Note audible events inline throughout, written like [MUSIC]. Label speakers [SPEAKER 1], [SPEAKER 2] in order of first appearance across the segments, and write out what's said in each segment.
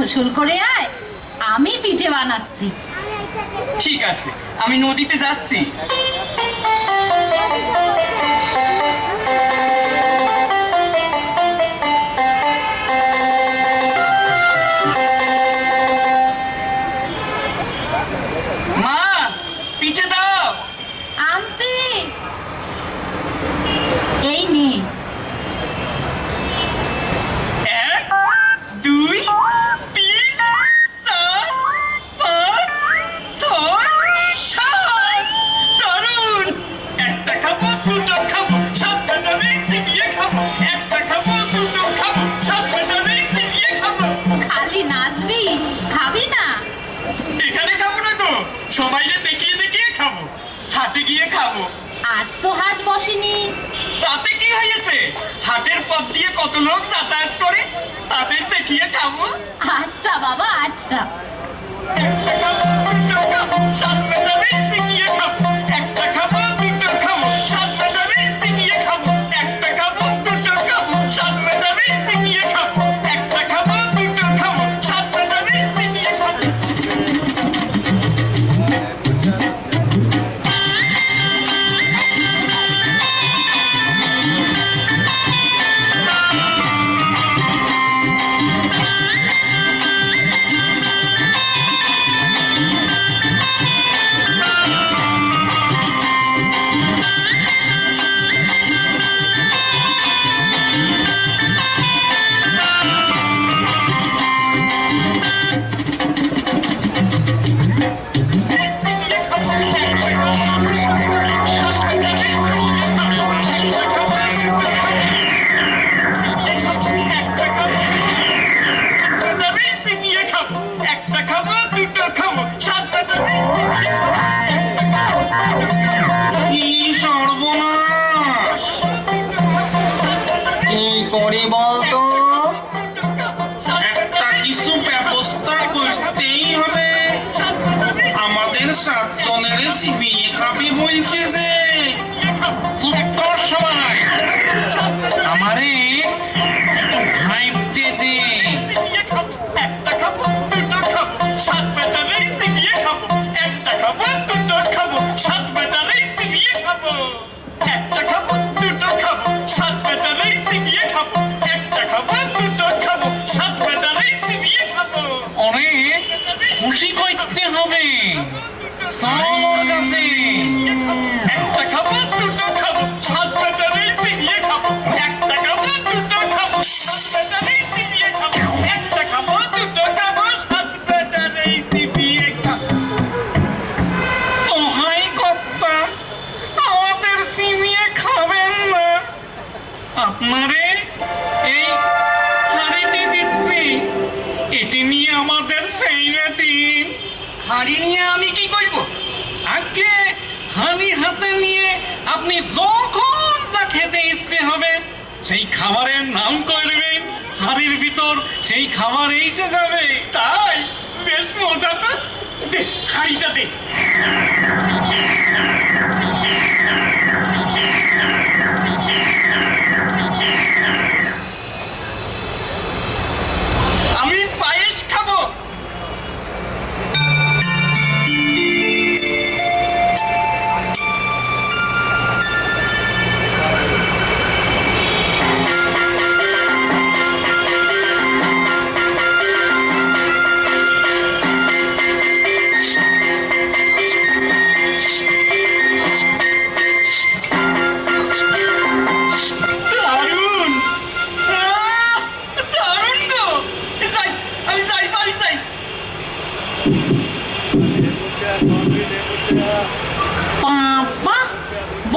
[SPEAKER 1] গোসল করে আয়। আমি পিঠে বানাচ্ছি।
[SPEAKER 2] ঠিক আছে আমি নদীতে যাচ্ছি। হাতে গিয়ে খাব।
[SPEAKER 1] আজ তো হাট বসেনি।
[SPEAKER 2] তাতে কি হয়েছে? হাটের পথ দিয়ে কত লোক যাতায়াত করে তাদের দেখিয়ে খাব।
[SPEAKER 1] আচ্ছা বাবা আচ্ছা।
[SPEAKER 3] সামনে যাবে Yes. খাবার এসে যাবে
[SPEAKER 2] তাই বেশ মজা দে হাঁড়িটা দে।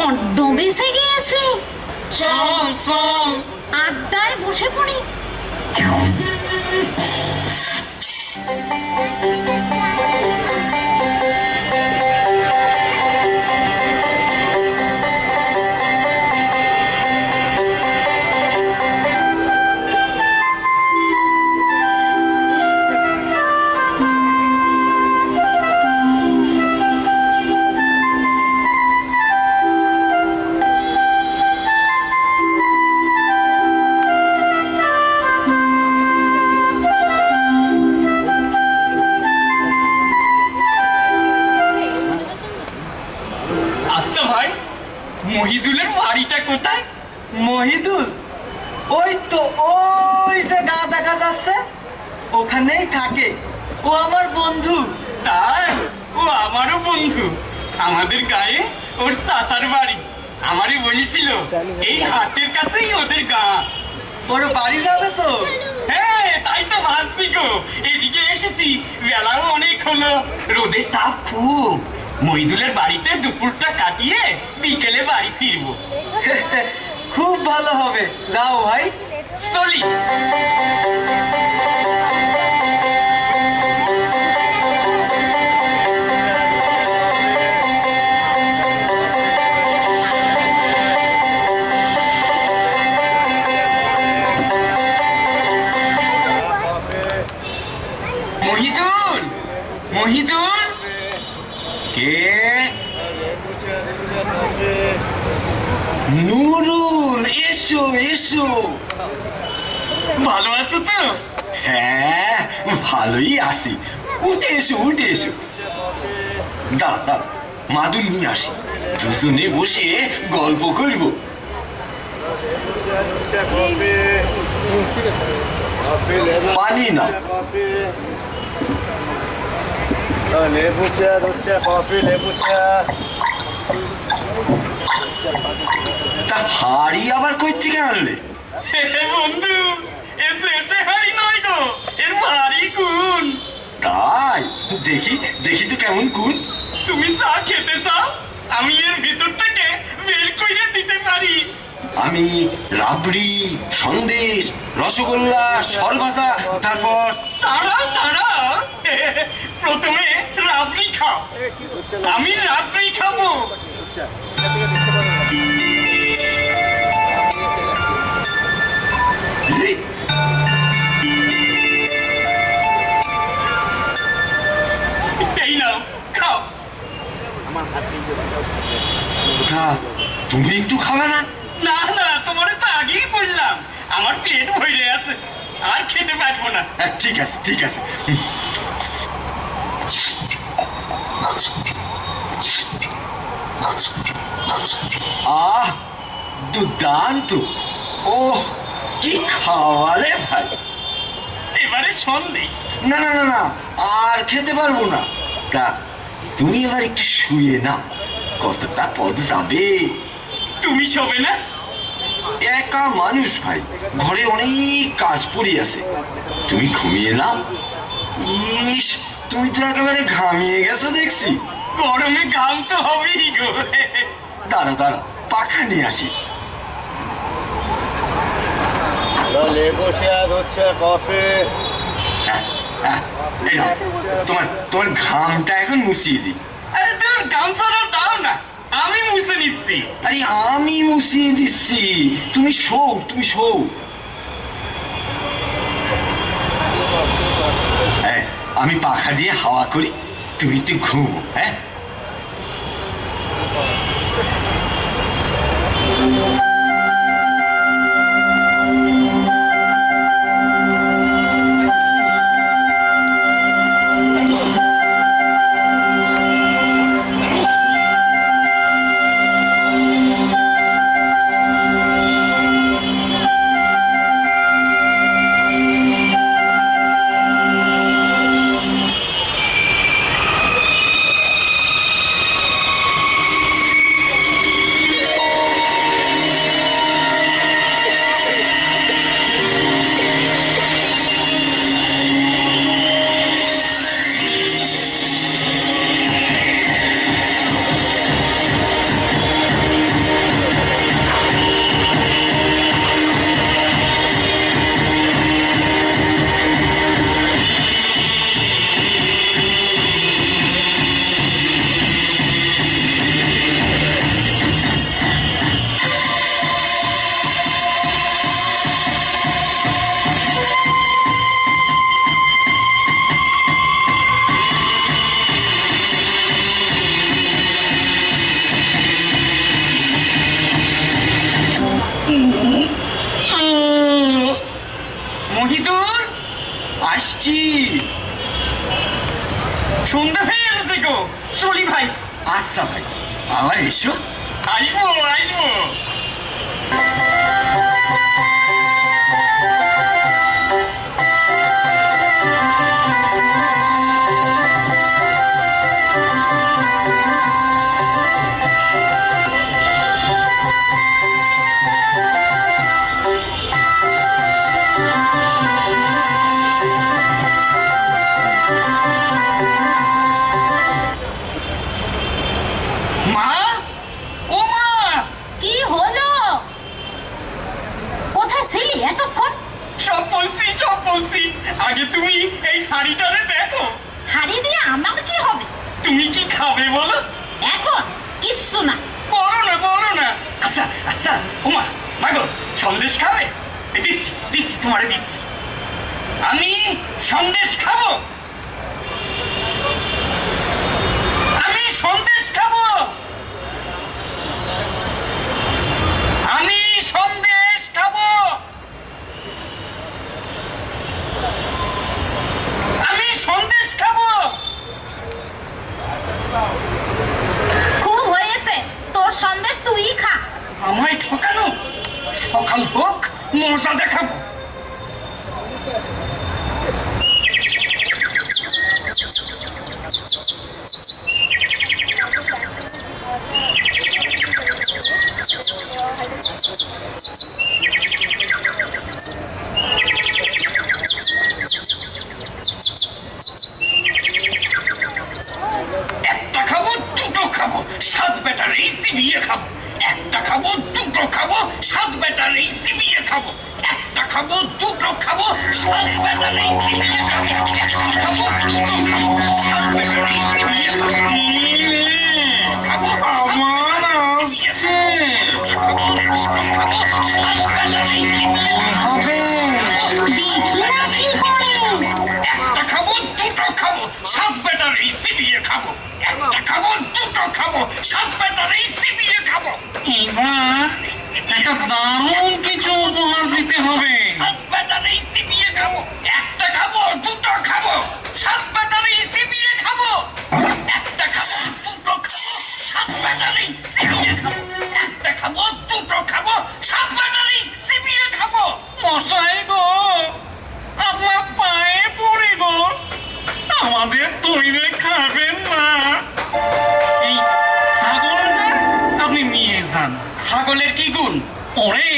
[SPEAKER 1] বড্ড বেঁচে গিয়েছে
[SPEAKER 3] চল চল।
[SPEAKER 1] আড্ডায় বসে পড়ি।
[SPEAKER 4] মহিদুল? ওই তো ওই যে গা দেখা যাচ্ছে ওখানেই থাকে। ও আমার বন্ধু।
[SPEAKER 2] তাই? ও আমারও বন্ধু। আমাদের গায়ে ওর চাচার বাড়ি। আমারই বলেছিল এই হাটের কাছেই ওদের গা।
[SPEAKER 4] ওর বাড়ি যাবে তো?
[SPEAKER 2] হ্যাঁ তাই তো ভাবছি গো। এদিকে এসেছি। বেলাও অনেক হলো। রোদের তাপ খুব। মহিদুলের বাড়িতে দুপুরটা কাটিয়ে বিকেলে বাড়ি ফিরব। [LAUGHS]
[SPEAKER 4] খুব ভালো হবে। যাও ভাই।
[SPEAKER 2] চলি।
[SPEAKER 5] ভালোই আছি। উঠে এসো উঠে এসো। দাঁড়া দাঁড়া, মাদুর নিয়ে আসি। দুজনে বসে গল্প করব। পানি না।
[SPEAKER 6] লেবু চেয়ার হচ্ছে কফি লেবু চেয়ার
[SPEAKER 5] তা হাড়ি আবার কই থেকে আনলে?
[SPEAKER 2] বন্ধু। নয় গো। এর ভারী গুণ।
[SPEAKER 5] তাই? দেখি দেখি তো কেমন কোন
[SPEAKER 2] তুমি চা খেতে চাও? আমি এর ভিতর থেকে বের করে দিতে পারি।
[SPEAKER 5] আমি রাবড়ি সন্দেশ রসগোল্লা সরভাজা তারপর
[SPEAKER 2] তাড়াও তাড়াও প্রথমে রাবড়ি খাও। আমি রাবড়ি খাব।
[SPEAKER 5] এই,
[SPEAKER 2] এই
[SPEAKER 5] ঠিক আছে ঠিক আছে। আহ দুর্দান্ত। ও কি খাওয়ালে ভাই।
[SPEAKER 2] এবারে সন্দেশ
[SPEAKER 5] না। না না না আর খেতে পারব না। তা তুমি এবার একটু শুয়ে না কতটা পদ যাবে?
[SPEAKER 2] তুমি শোবে না?
[SPEAKER 5] একা মানুষ ভাই। ঘরে অনেক কাজ পড়ে আছে। তুমি ঘুমিয়ে নাও। ইস তুমি তো একেবারে ঘামিয়ে গেছো দেখছি।
[SPEAKER 2] গরমে ঘাম তো হবেই গো।
[SPEAKER 5] দাঁড়া দাঁড়া পাখা নিয়ে আসি।
[SPEAKER 6] লেবু চেয়ার হচ্ছে কফি।
[SPEAKER 5] হ্যাঁ, হ্যাঁ, তোমার তোমার ঘামটা এখন মুছিয়ে দিই।
[SPEAKER 2] আরে তোর গামছাটা দাও না। আমি মুছে নিচ্ছি।
[SPEAKER 5] আরে আমি মুছিয়ে দিচ্ছি। তুমি শোও তুমি শোও। হ্যাঁ আমি পাখা দিয়ে হাওয়া করি। তুমি একটু ঘুম হ্যাঁ?
[SPEAKER 2] সন্ধ্যা হয়ে গেছে গো। চলি ভাই।
[SPEAKER 5] আচ্ছা ভাই আবার এসো।
[SPEAKER 2] আসব আসব। আগে তুমি এই হাঁড়িটারে দেখো।
[SPEAKER 1] হাড়ি দিয়ে আমার কি হবে?
[SPEAKER 2] তুমি কি খাবে বলো?
[SPEAKER 1] এখন কিচ্ছু না।
[SPEAKER 2] বলো না বলো না। আচ্ছা আচ্ছা উমা মাগো সন্দেশ খাবে? দিচ্ছি দিচ্ছি তোমারে দিচ্ছি। আমি সন্দেশ খাব। আমি সন্দেশ খাব আমি সন্দেশ খাব আমি সন্দেশ খাব
[SPEAKER 1] খুব হয়েছে তোর সন্দেশ তুই খা
[SPEAKER 2] আমায় ঠকানো? সকাল হোক মজা দেখাবো একটা খাব দুটো খাব সাত বেটার এই সিবিয়ে খাব একটা খাব দুটো খাব সাত বেটার এই সিবিয়ে খাব একটা খাব দুটো খাব সাত বেটার এই সিবিয়ে খাব একটা খাব দুটো খাব সাত বেটার এই সিবিয়ে খাব খাব খাব দুটো খাব সাত বেটার একটা খাব খাব দুটো খাব সাত বেটার সিবিয়ে খাব
[SPEAKER 3] এবার একটা দারুণ কিছু উপহার দিতে হবে।
[SPEAKER 2] খাব একটা খাব দুটো খাব সাত ব্যাটারি সিপিয়ে খাব। একটা খাব দুটো খাব সাত ব্যাটারি সিপিয়ে খাব। একটা খাব দুটো খাব সাত ব্যাটারি সিপিয়ে খাব।
[SPEAKER 3] মশাই গো আপনার পায়ে পড়ে গো। আমাদের তৈরি খাবেন না। এই ছাগলটা আপনি নিয়ে যান।
[SPEAKER 2] ছাগলের কি গুণ?
[SPEAKER 3] ওরে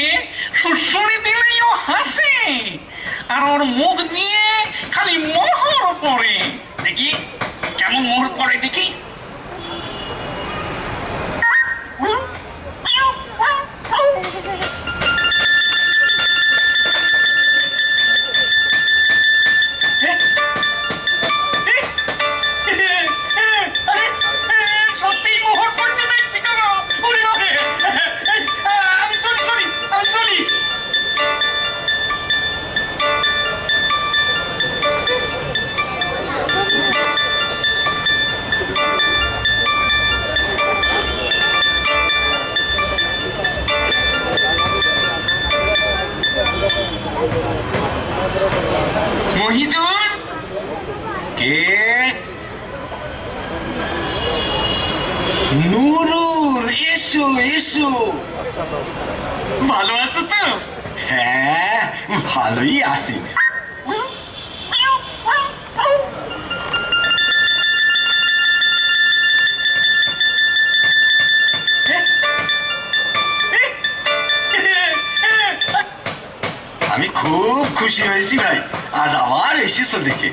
[SPEAKER 5] আবার দেখে।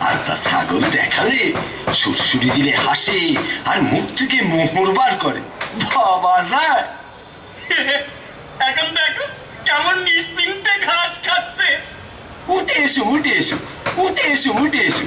[SPEAKER 5] আর তা ছাগল দেখালে সুরসুরি দিলে হাসে আর মুখ থেকে মোহর বার করে। বাবা যায়। [LAUGHS]
[SPEAKER 2] এখন দেখো কেমন নিশ্চিন্তে ঘাস খাচ্ছে।
[SPEAKER 5] উঠে এসো উঠে এসো উঠে এসো উঠে এসো।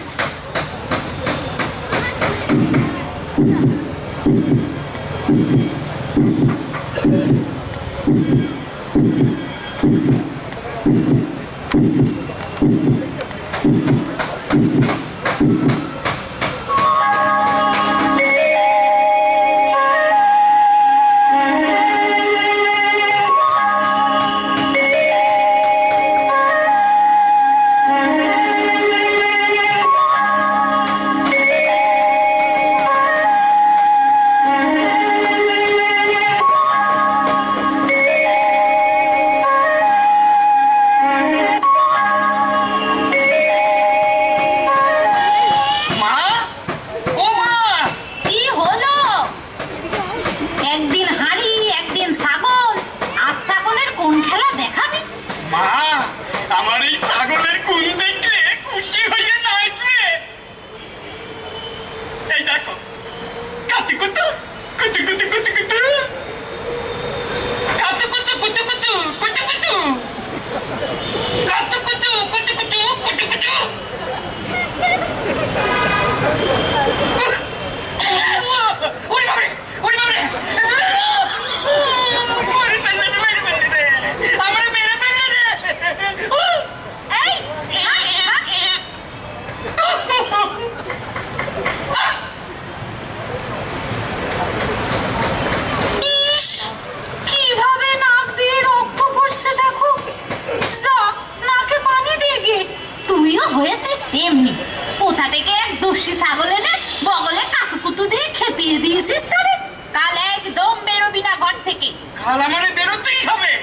[SPEAKER 1] থেকে
[SPEAKER 2] আমার বেরোতেই হবে।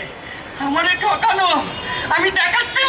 [SPEAKER 2] আমারে ঠকানো। আমি দেখাচ্ছি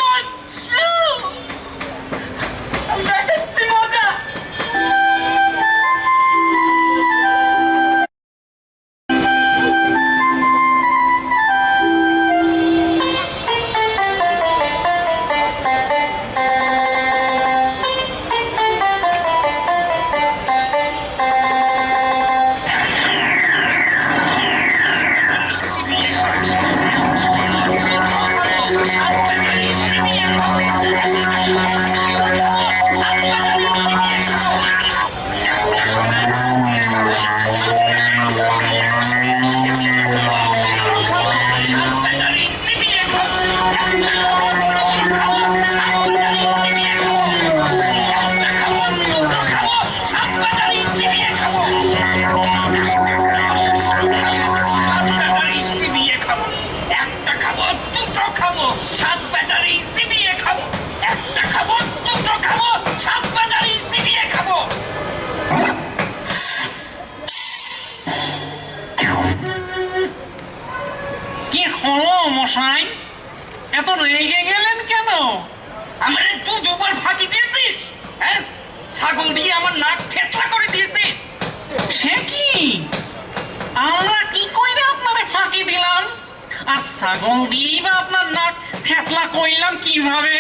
[SPEAKER 2] ছাগল
[SPEAKER 3] দিয়েই বা আপনার নাক থেতলা কইলাম কীভাবে?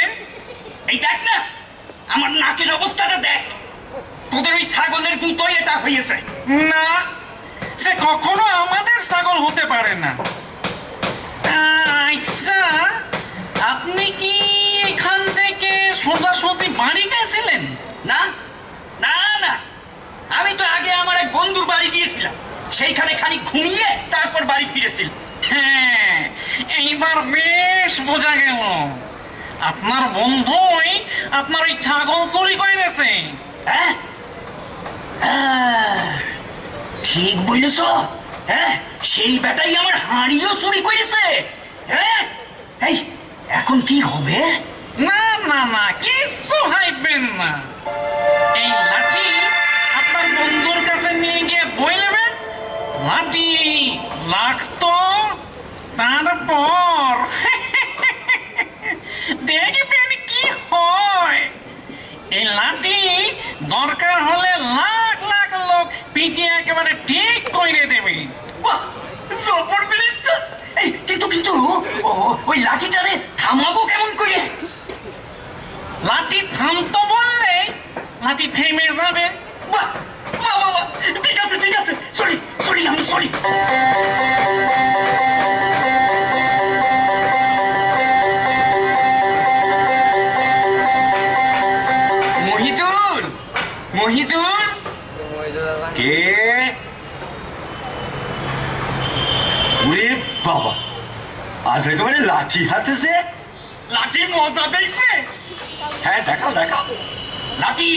[SPEAKER 2] এই দেখ না আমার নাকের অবস্থাটা দেখ। তোদের ওই ছাগলের দুটোই এটা হয়েছে।
[SPEAKER 3] না সে কখনো আমাদের ছাগল হতে পারে না। আচ্ছা আপনি কি এখান থেকে সোজাসুজি বাড়ি গেছিলেন?
[SPEAKER 2] না না না। আমি তো আগে আমার এক বন্ধুর বাড়ি গিয়েছিলাম। সেইখানে খালি ঘুমিয়ে তারপর বাড়ি ফিরেছিল
[SPEAKER 3] হ্যাঁ এইবার বেশ বোঝা গেল। আপনার বন্ধুই আপনার ওই ছাগল চুরি করে গেছে
[SPEAKER 2] হ্যাঁ? ঠিক বলেছ। হ্যাঁ সেই বেটাই আমার হাঁড়িও চুরি করেছে। হ্যাঁ এই, এখন কি হবে?
[SPEAKER 3] না না না, কিচ্ছু হাইবেন না। এই লাঠি আপনার বন্ধুর কাছে নিয়ে গিয়ে বই নেবেন? লাঠি লাগতো তারপর? দেখবেন কি হয়? এই লাঠি দরকার হলে লাখ লাখ লোক পিটিয়ে একেবারে ঠিক করে দেবে।
[SPEAKER 2] বাহ জবর জিনিস তো। কিন্তু কিন্তু ও ওই লাঠিটারে থামাবো কেমন করে
[SPEAKER 3] লাঠি থামতো বললে লাঠি থেমে যাবে।
[SPEAKER 2] বাহ বাহ বাহ বাহ, ঠিক আছে ঠিক আছে। সরি সরি আমি সরি
[SPEAKER 5] আজ একেবারে লাঠি হাতেছে
[SPEAKER 2] লাঠির মজা দেখবে?
[SPEAKER 5] হ্যাঁ দেখাও দেখাও।
[SPEAKER 2] লাঠি!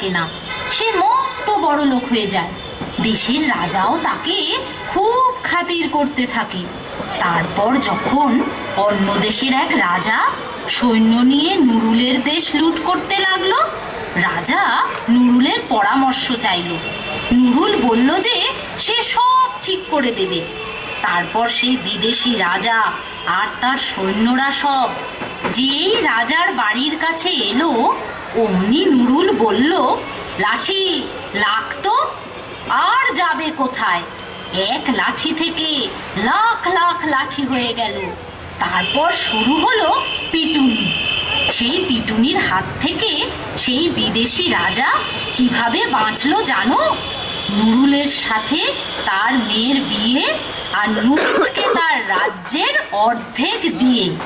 [SPEAKER 1] থাকে না। সে মস্ত বড় লোক হয়ে যায়। দেশের রাজাও তাকে খুব খাতির করতে থাকে। তারপর যখন অন্য দেশের এক রাজা সৈন্য নিয়ে নুরুলের দেশ লুট করতে লাগল, রাজা নুরুলের পরামর্শ চাইল। নুরুল বলল যে, সে সব ঠিক করে দেবে। তারপর সেই বিদেশি রাজা আর তার সৈন্যরা সব, যেই রাজার বাড়ির কাছে এলো অমনি নুরুল বলল, লাঠি লাগতো? আর যাবে কোথায়? এক লাঠি থেকে লাখ লাখ লাঠি হয়ে গেল। তারপর শুরু হলো পিটুনি। সেই পিটুনির হাত থেকে সেই বিদেশি রাজা কীভাবে বাঁচলো জানো? নুরুলের সাথে তার মেয়ের বিয়ে আর নুরুলকে তার রাজ্যের অর্ধেক দিয়ে।